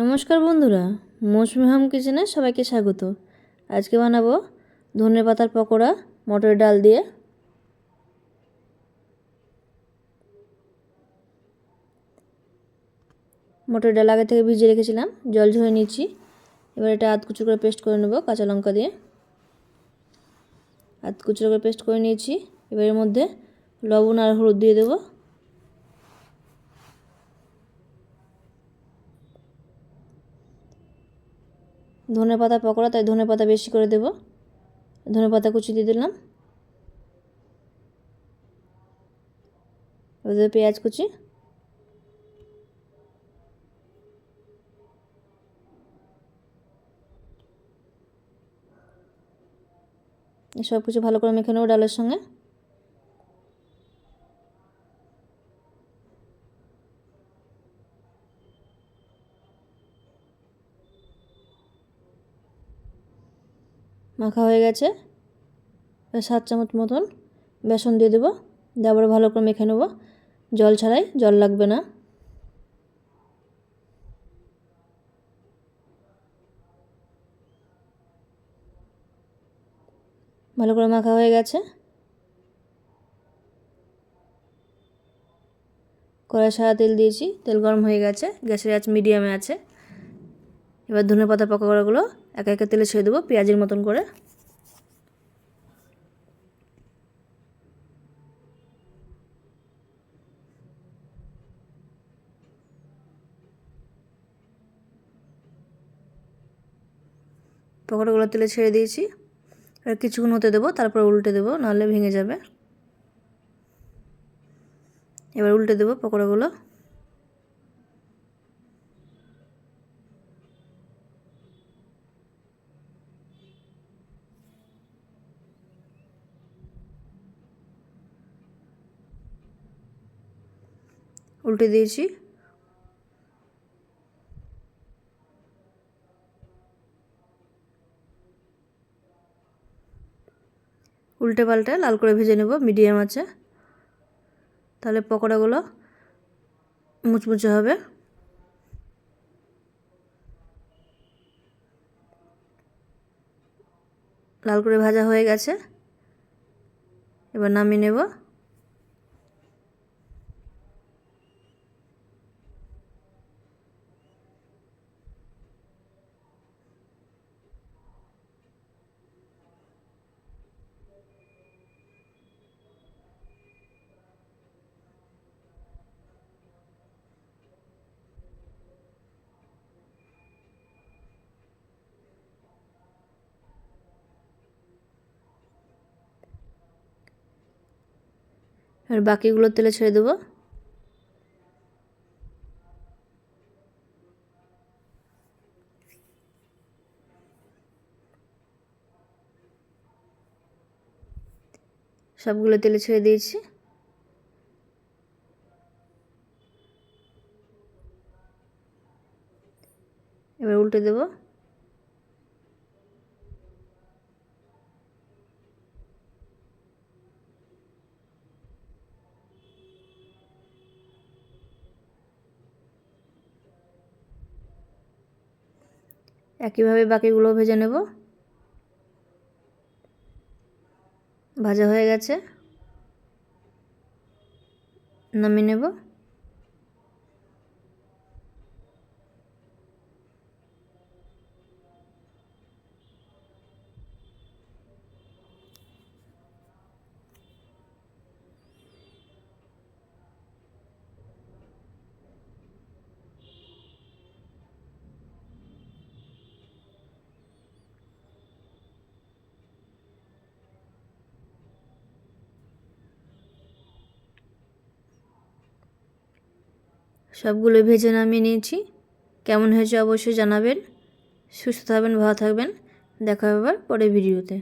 নমস্কার বন্ধুরা, মৌসুমি হাম কিচেনে সবাইকে স্বাগত। আজকে বানাবো ধনে পাতার পকোড়া, মটরের ডাল দিয়ে। মটর ডাল আগে থেকে ভিজিয়ে রেখেছিলাম, জল ঝরে নিচ্ছি এবার এটা আধ কুচু করে পেস্ট করে নেব কাঁচা লঙ্কা দিয়ে। আধ কুচু করে পেস্ট করে নিয়েছি। এবার এর মধ্যে লবণ আর হলুদ দিয়ে দেবো। ধনে পাতা পকোড়া, তাই ধনে পাতা বেশি করে দেব। ধনে পাতা কুচি দিয়ে দিলাম। পেঁয়াজ কুচি। সব কিছু ভালো করে মেখে নেব ডালের সঙ্গে। মাখা হয়ে গেছে। সাত চামচ মতন বেসন দিয়ে দেবো। আবার ভালো করে মেখে নেব। জল ছাড়াই, জল লাগবে না। ভালো করে মাখা হয়ে গেছে। কড়াই সারা তেল দিয়েছি। তেল গরম হয়ে গেছে। গ্যাসের আঁচ মিডিয়ামে আছে। এবার ধনে পাতা পকোড়াগুলো একে একে তেলে ছেড়ে দেবো, পেঁয়াজের মতন করে। পকোড়াগুলো তেলে ছেড়ে দিয়েছি। আর কিছুক্ষণ হতে দেবো, তারপর উল্টে দেবো, নাহলে ভেঙে যাবে। এবার উল্টে দেবো পকোড়াগুলো। উল্টে দিয়েছি। উল্টে পাল্টে লাল করে ভেজে নেব, মিডিয়াম আছে। তাহলে পকোড়াগুলো মুচমুচে হবে। লাল করে ভাজা হয়ে গেছে। এবার নামিয়ে নেব। আর বাকিগুলো তেলে ছেড়ে দেবো। সবগুলো তেলে ছেড়ে দিয়েছি। এবার উল্টে দেবো। একইভাবে বাকিগুলো ভেজে নেব। ভাজা হয়ে গেছে। নামিয়ে নেব। সবগুলো ভেজে নামিয়ে নিয়েছি। কেমন হয়েছে অবশ্যই জানাবেন। সুস্থ থাকবেন, ভালো থাকবেন। দেখা হবে পরে ভিডিওতে।